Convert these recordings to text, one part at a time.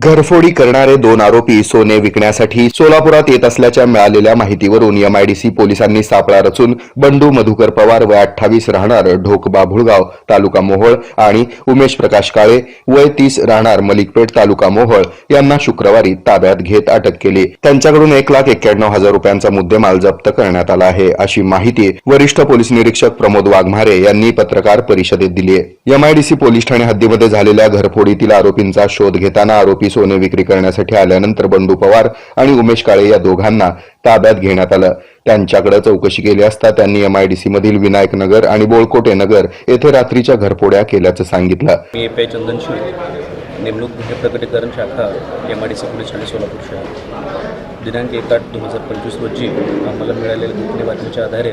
घरफोडी करणारे दोन आरोपी सोने विकण्यासाठी सोलापुरात येत असल्याच्या मिळालेल्या माहितीवरून एमआयडीसी पोलिसांनी सापळा रचून बंडू मधुकर पवार वय अठ्ठावीस राहणार ढोक बाभुळगाव तालुका मोहोळ आणि उमेश प्रकाश काळे वय तीस राहणार मलिकपेठ तालुका मोहोळ यांना शुक्रवारी ताब्यात घेत अटक केली. त्यांच्याकडून एक लाख एक्क्याण्णव हजार रुपयांचा मुद्देमाल जप्त करण्यात आला आहे अशी माहिती वरिष्ठ पोलीस निरीक्षक प्रमोद वाघमारे यांनी पत्रकार परिषदेत दिली एमआयडीसी पोलीस ठाणे हद्दीमध्ये झालेल्या घरफोडीतील आरोपींचा शोध घेताना आरोपी सोने विक्री करण्यासाठी आल्यानंतर बंडू पवार आणि उमेश काळे या दोघांना ताब्यात घेण्यात आलं. त्यांच्याकडे चौकशी केली असता त्यांनी एमआयडीसी मधील विनायक नगर आणि बोळकोटे नगर येथे रात्रीच्या घरपोड्या केल्याचं सांगितलं. मी ए पी चंदन नेमणूक गुन्हे प्रकटीकरण शाखा एमआयडीसी आय डी पोलीस ठाणे सोलापूर शहर. दिनांक एक आठ दोन हजार पंचवीस रोजी आम्हाला मिळालेल्या गुप्त बातमीच्या आधारे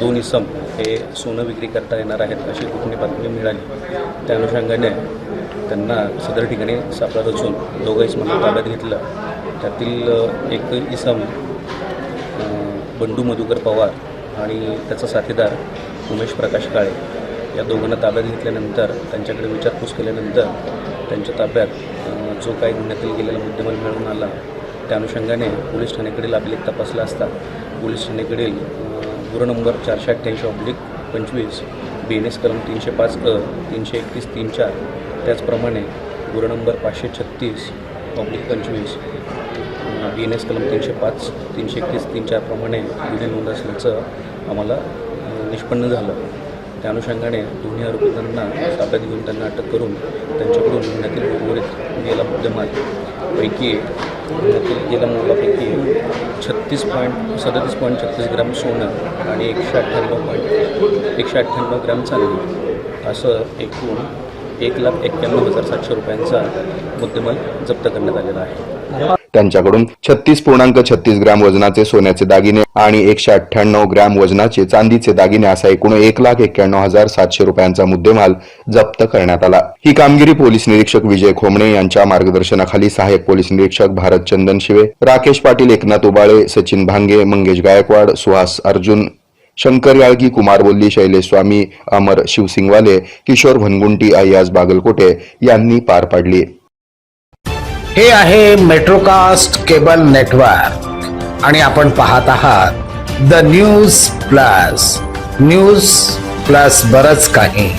दोन इसम हे सोनं विक्री करता येणार आहेत अशी कुठली बातमी मिळाली? त्या अनुषंगाने त्यांना सदर ठिकाणी सापळा रचून दोघं इसमांना ताब्यात घेतलं. त्यातील एक इसम बंडू मधुकर पवार आणि त्याचा साथीदार उमेश प्रकाश काळे या दोघांना ताब्यात घेतल्यानंतर त्यांच्याकडे विचारपूस केल्यानंतर त्यांच्या ताब्यात जो काही गुन्ह्यातील गेलेला मुद्देमाल मिळून आला त्या अनुषंगाने पोलीस ठाण्याकडील अभिलेख तपासला असता पोलीस ठाण्याकडील अ, नंबर चारशे अठ्ठ्याऐंशी ऑब्लिक पंचवीस बी एन एस कलम तीनशे पाच अ तीनशे एकतीस तीन चार त्याचप्रमाणे गुन्हा नंबर पाचशे छत्तीस ऑब्लिक पंचवीस. बी एन एस कलम तीनशे पाच तीनशे एकतीस तीन चारप्रमाणे गुन्हे नोंद असल्याचं आम्हाला निष्पन्न झालं. त्या अनुषंगाने दोन्ही आरोपींना ताब्यात घेऊन त्यांना अटक करून त्यांच्याकडून गुन्ह्यातील उर्वरित गेला मुद्देमाल. पैकी गेल्या मुलापैकी छत्तीस पॉईंट सदतीस पॉईंट छत्तीस ग्रॅम सोनं आणि एकशे अठ्ठ्याण्णव पॉईंट एकशे अठ्ठ्याण्णव ग्रॅम चांदी असं एकूण एक लाख एक्क्याण्णव हजार सातशे रुपयांचा मुद्देमाल जप्त करण्यात आलेला आहे. त्यांच्याकडून छत्तीस पूर्णांक छत्तीस ग्रॅम वजनाचे सोन्याचे दागिने आणि एकशे अठ्ठ्याण्णव ग्रॅम वजनाचे चांदीचे दागिने असा एकूण एक लाख एक्क्याण्णव हजार सातशे रुपयांचा मुद्देमाल जप्त करण्यात आला. ही कामगिरी पोलीस निरीक्षक विजय खोमणे यांच्या मार्गदर्शनाखाली सहाय्यक पोलीस निरीक्षक भारत चंदन शिवे राकेश पाटील एकनाथ उबाळे सचिन भांगे मंगेश गायकवाड सुहास अर्जुन शंकर याळगी कुमार बोल्ली शैलेश स्वामी अमर शिवसिंगवाले किशोर भनगुंटी अय्याज बागलकोटे यांनी पार पाडली. हे आहे मेट्रोकास्ट केबल नेटवर्क आणि आपण पाहत आहात the news plus news plus बरच काही.